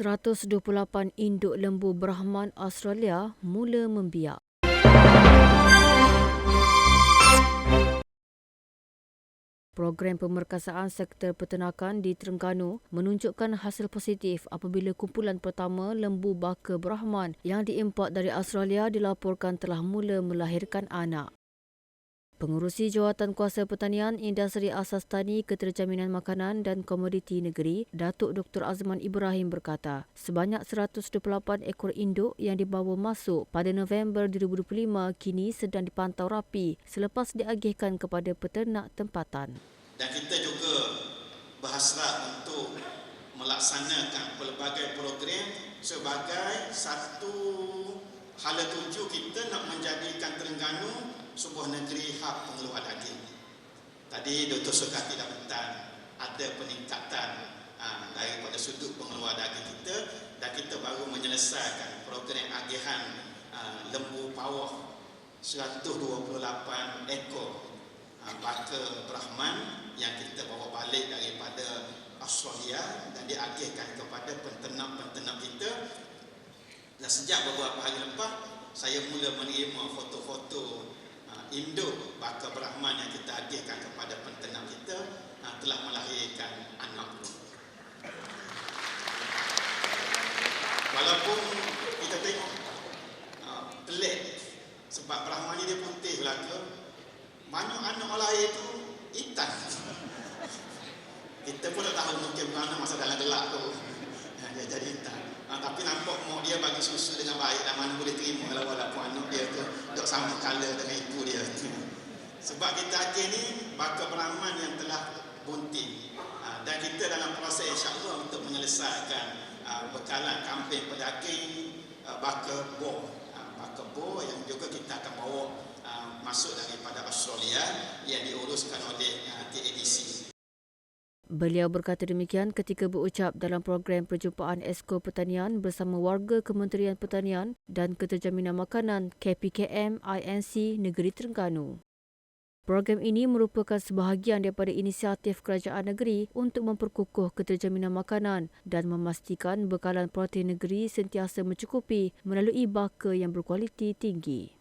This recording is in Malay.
128 induk lembu Brahman Australia mula membiak. Program pemerkasaan sektor peternakan di Terengganu menunjukkan hasil positif apabila kumpulan pertama lembu baka Brahman yang diimport dari Australia dilaporkan telah mula melahirkan anak. Pengurusi Jawatan Kuasa Pertanian, Industri Asas Tani, Keterjaminan Makanan dan Komoditi Negeri, Datuk Dr. Azman Ibrahim berkata, sebanyak 128 ekor induk yang dibawa masuk pada November 2025 kini sedang dipantau rapi selepas diagihkan kepada peternak tempatan. Dan kita juga berhasrat untuk melaksanakan pelbagai program sebagai satu hala tuju kita nak menjadikan Terengganu sebuah negeri hak pengeluar daging. Tadi Dr. Sukati dah bentang ada peningkatan ha, daripada sudut pengeluar daging kita dan kita baru menyelesaikan program agihan ha, lembu pawah 128 ekor ha, baka Brahman yang kita bawa balik daripada Australia dan diagihkan kepada penternak-penternak kita dan sejak beberapa hari lepas saya mula menerima foto-foto induk baka Brahman yang kita agihkan kepada penternak kita uh, telah melahirkan anak Walaupun kita tengok uh, pelik sebab Brahman ni dia putih belaka. Banyak anak lahir tu hitam. Kita pun tak tahu mungkin mana masa dalam gelap tu. Dia jadi hitam. Ha, tapi nampak mak dia bagi susu dengan baik dan mana boleh terima lah walaupun anak dia tu dok sama color dengan ibu dia. Sebab kita akhir ni bakal beraman yang telah bunting. Ha, dan kita dalam proses insyaAllah untuk menyelesaikan ha, bekalan kampung pedagang ha, bakal bo. Bakal bo yang juga kita akan bawa masuk daripada Australia yang diuruskan oleh TADC. Beliau berkata demikian ketika berucap dalam program perjumpaan Esko Pertanian bersama warga Kementerian Pertanian dan Keterjaminan Makanan KPKM INC Negeri Terengganu. Program ini merupakan sebahagian daripada inisiatif kerajaan negeri untuk memperkukuh keterjaminan makanan dan memastikan bekalan protein negeri sentiasa mencukupi melalui baka yang berkualiti tinggi.